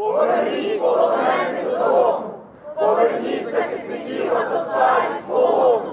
Поверніть полонених дому, поверніть захисників Азовсталі з полону.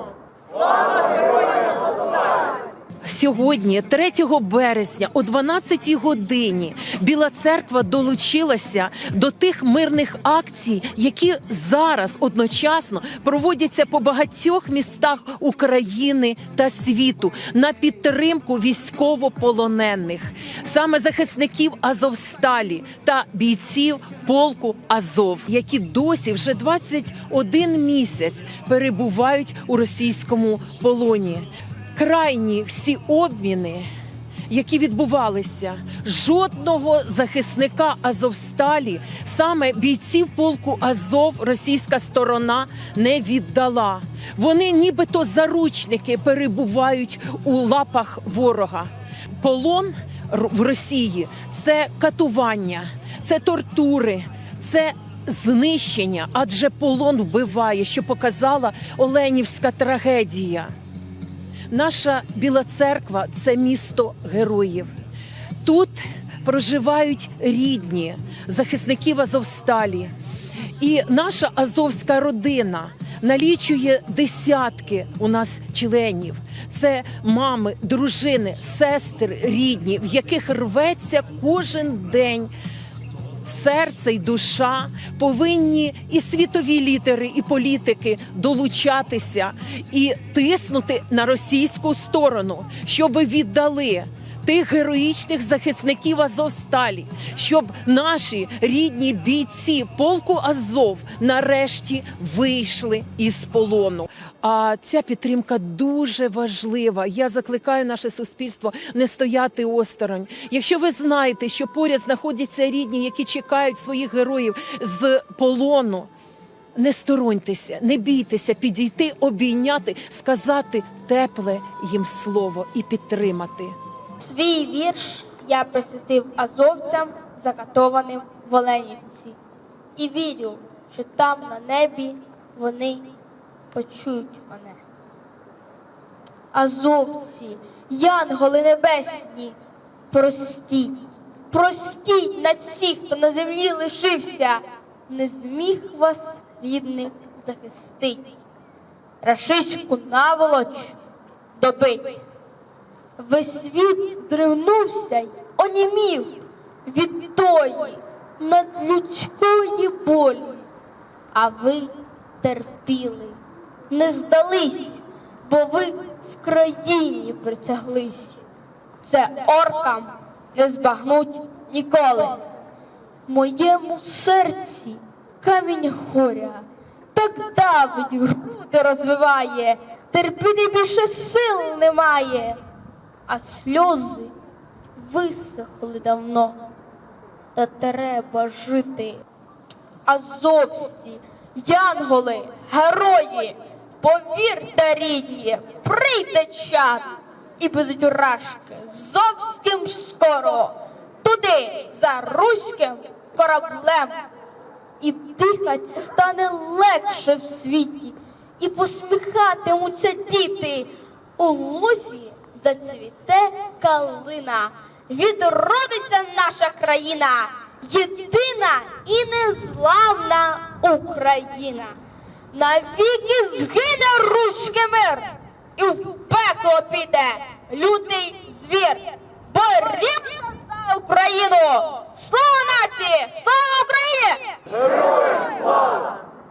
Сьогодні, 3 березня, о 12 годині, Біла церква долучилася до тих мирних акцій, які зараз одночасно проводяться по багатьох містах України та світу на підтримку військовополонених, саме захисників Азовсталі та бійців полку Азов, які досі вже 21 місяць перебувають у російському полоні крайні всі обміни, які відбувалися, жодного захисника Азовсталі, саме бійців полку Азов, російська сторона не віддала. Вони, нібито заручники, перебувають у лапах ворога. Полон в Росії це катування, це тортури, це знищення, адже полон вбиває, що показала Оленівська трагедія. Наша Біла Церква це місто героїв. Тут проживають рідні захисників Азовсталі. І наша азовська родина налічує десятки у нас членів. Це мами, дружини, сестри рідні, в яких рветься кожен день серце і душа повинні і світові лідери, і політики долучатися і тиснути на російську сторону, щоб віддали. Тих героїчних захисників Азовсталі, щоб наші рідні бійці полку Азов нарешті вийшли із полону. А ця підтримка дуже важлива. Я закликаю наше суспільство не стояти осторонь. Якщо ви знаєте, що поряд знаходяться рідні, які чекають своїх героїв з полону. Не стороньтеся, не бійтеся підійти, обійняти, сказати тепле їм слово і підтримати. Свій вірш я присвятив азовцям, закатованим в Оленівці. І вірю, що там на небі вони почують мене. Азовці, янголи небесні, простіть, простіть на всіх, хто на землі лишився, не зміг вас рідних захистить. Рашистську наволоч добить. Весь світ здригнувся й онімів від тої надлюдської болі. А ви терпіли, не здались, бо ви в країні притяглись. Це оркам не збагнуть ніколи. Моєму серці камінь горя, так давить груди розвиває, терпіти більше сил немає а сльози висохли давно, та треба жити. Азовці, янголи, герої, повірте, рідні, прийде час і будуть уражки зовсім скоро туди за руським кораблем. І дихать стане легше в світі, і посміхатимуться діти у лузі зацвіте калина, відродиться наша країна, єдина і незламна Україна. Навіки згине руський мир, і в пекло піде лютий звір. Борім за Україну!